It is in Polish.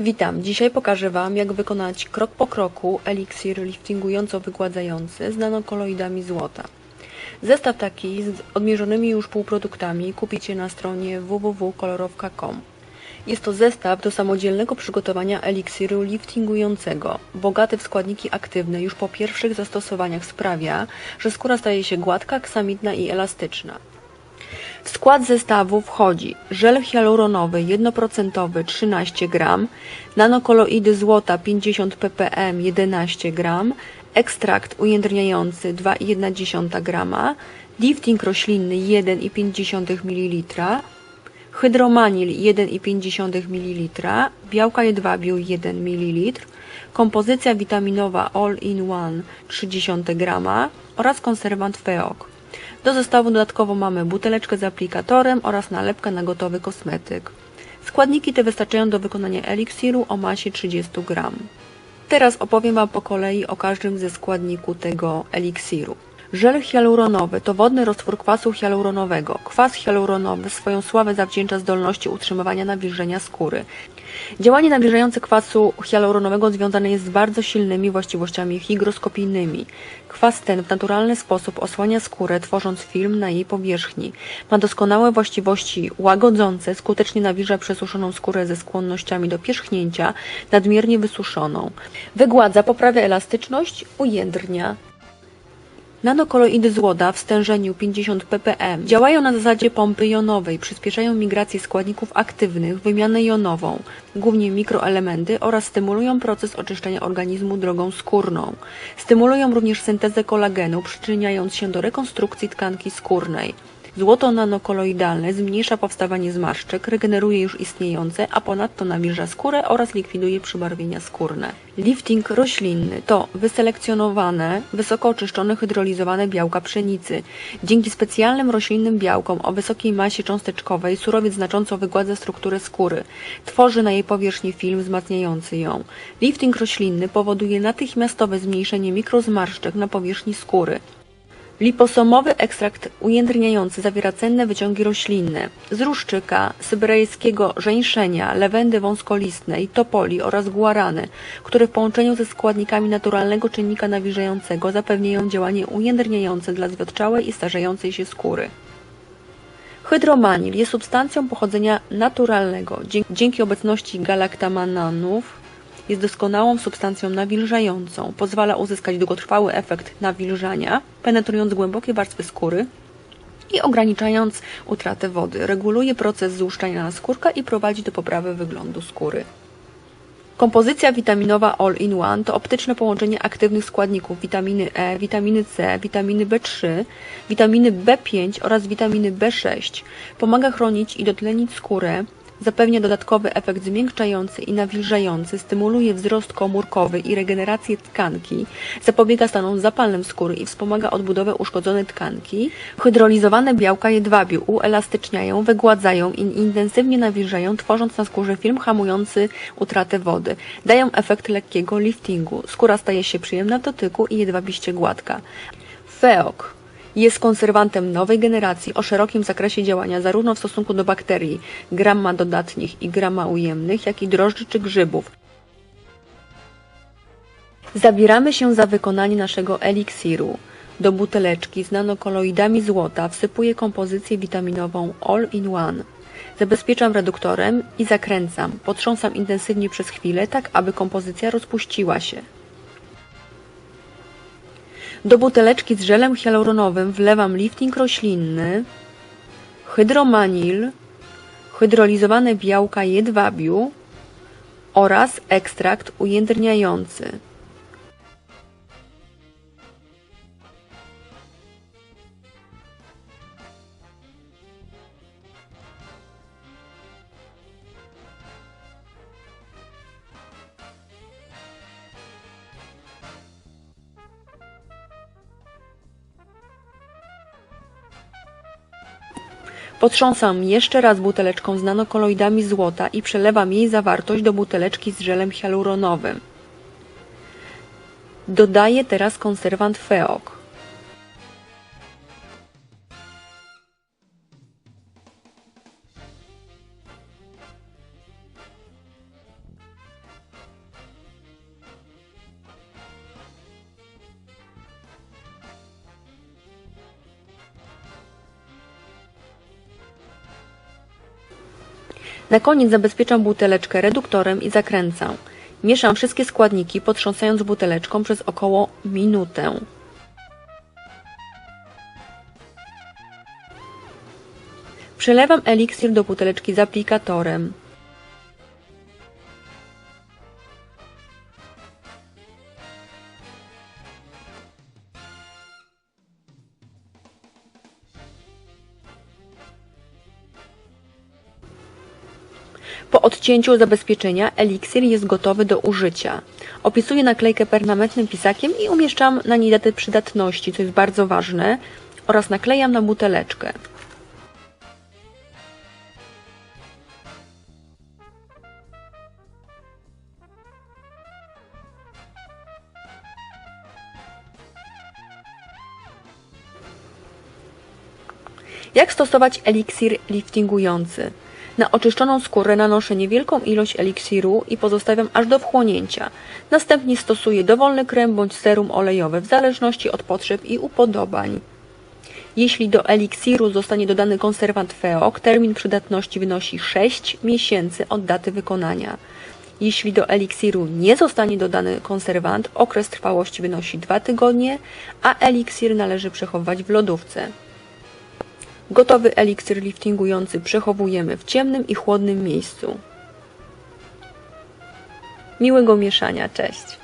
Witam, dzisiaj pokażę Wam jak wykonać krok po kroku eliksir liftingująco-wygładzający z nanokoloidami złota. Zestaw taki z odmierzonymi już półproduktami kupicie na stronie www.kolorowka.com. Jest to zestaw do samodzielnego przygotowania eliksiru liftingującego. Bogaty w składniki aktywne już po pierwszych zastosowaniach sprawia, że skóra staje się gładka, aksamitna i elastyczna. W skład zestawu wchodzi. Żel hialuronowy 1% 13 g, nanokoloidy złota 50 ppm 11 g, ekstrakt ujędrniający 2,1 g, lifting roślinny 1,5 ml, hydromanil 1,5 ml, białka jedwabiu 1 ml, kompozycja witaminowa All-in-One 30 g oraz konserwant FEOK. Do zestawu dodatkowo mamy buteleczkę z aplikatorem oraz nalepkę na gotowy kosmetyk. Składniki te wystarczają do wykonania eliksiru o masie 30 g. Teraz opowiem Wam po kolei o każdym ze składników tego eliksiru. Żel hialuronowy to wodny roztwór kwasu hialuronowego. Kwas hialuronowy swoją sławę zawdzięcza zdolności utrzymywania nawilżenia skóry. Działanie nawilżające kwasu hialuronowego związane jest z bardzo silnymi właściwościami hygroskopijnymi. Kwas ten w naturalny sposób osłania skórę, tworząc film na jej powierzchni. Ma doskonałe właściwości łagodzące, skutecznie nawilża przesuszoną skórę ze skłonnościami do pierzchnięcia, nadmiernie wysuszoną. Wygładza, poprawia elastyczność, ujędrnia, Nanokoloidy złota w stężeniu 50 ppm działają na zasadzie pompy jonowej, przyspieszają migrację składników aktywnych, wymianę jonową, głównie mikroelementy oraz stymulują proces oczyszczania organizmu drogą skórną. Stymulują również syntezę kolagenu, przyczyniając się do rekonstrukcji tkanki skórnej. Złoto nanokoloidalne zmniejsza powstawanie zmarszczek, regeneruje już istniejące, a ponadto nawilża skórę oraz likwiduje przybarwienia skórne. Lifting roślinny to wyselekcjonowane, wysoko oczyszczone hydrolizowane białka pszenicy. Dzięki specjalnym roślinnym białkom o wysokiej masie cząsteczkowej surowiec znacząco wygładza strukturę skóry. Tworzy na jej powierzchni film wzmacniający ją. Lifting roślinny powoduje natychmiastowe zmniejszenie mikrozmarszczek na powierzchni skóry. Liposomowy ekstrakt ujędrniający zawiera cenne wyciągi roślinne z ruszczyka, syberyjskiego żeńszenia, lewendy wąskolistnej, topoli oraz guarany, które w połączeniu ze składnikami naturalnego czynnika nawilżającego zapewniają działanie ujędrniające dla zwiotczałej i starzejącej się skóry. Hydromanil jest substancją pochodzenia naturalnego. Dzięki obecności galaktamananów jest doskonałą substancją nawilżającą. Pozwala uzyskać długotrwały efekt nawilżania, penetrując głębokie warstwy skóry i ograniczając utratę wody. Reguluje proces złuszczania naskórka i prowadzi do poprawy wyglądu skóry. Kompozycja witaminowa All-in-One to optyczne połączenie aktywnych składników witaminy E, witaminy C, witaminy B3, witaminy B5 oraz witaminy B6. Pomaga chronić i dotlenić skórę, Zapewnia dodatkowy efekt zmiękczający i nawilżający, stymuluje wzrost komórkowy i regenerację tkanki, zapobiega stanom zapalnym skóry i wspomaga odbudowę uszkodzonej tkanki. Hydrolizowane białka jedwabiu uelastyczniają, wygładzają i intensywnie nawilżają, tworząc na skórze film hamujący utratę wody. Dają efekt lekkiego liftingu. Skóra staje się przyjemna w dotyku i jedwabiście gładka. Feok jest konserwantem nowej generacji o szerokim zakresie działania zarówno w stosunku do bakterii, gramma dodatnich i gramma ujemnych, jak i drożdży czy grzybów. Zabieramy się za wykonanie naszego eliksiru. Do buteleczki z nanokoloidami złota wsypuję kompozycję witaminową All-in-One. Zabezpieczam reduktorem i zakręcam. Potrząsam intensywnie przez chwilę, tak aby kompozycja rozpuściła się. Do buteleczki z żelem hialuronowym wlewam lifting roślinny, hydromanil, hydrolizowane białka jedwabiu oraz ekstrakt ujędrniający. Potrząsam jeszcze raz buteleczką z nanokoloidami złota i przelewam jej zawartość do buteleczki z żelem hialuronowym. Dodaję teraz konserwant FEOK. Na koniec zabezpieczam buteleczkę reduktorem i zakręcam. Mieszam wszystkie składniki, potrząsając buteleczką przez około minutę. Przelewam eliksir do buteleczki z aplikatorem. Po odcięciu zabezpieczenia eliksir jest gotowy do użycia. Opisuję naklejkę permanentnym pisakiem i umieszczam na niej datę przydatności, co jest bardzo ważne, oraz naklejam na buteleczkę. Jak stosować eliksir liftingujący? Na oczyszczoną skórę nanoszę niewielką ilość eliksiru i pozostawiam aż do wchłonięcia. Następnie stosuję dowolny krem bądź serum olejowe w zależności od potrzeb i upodobań. Jeśli do eliksiru zostanie dodany konserwant FEOK, termin przydatności wynosi 6 miesięcy od daty wykonania. Jeśli do eliksiru nie zostanie dodany konserwant, okres trwałości wynosi 2 tygodnie, a eliksir należy przechowywać w lodówce. Gotowy eliksir liftingujący przechowujemy w ciemnym i chłodnym miejscu. Miłego mieszania, cześć!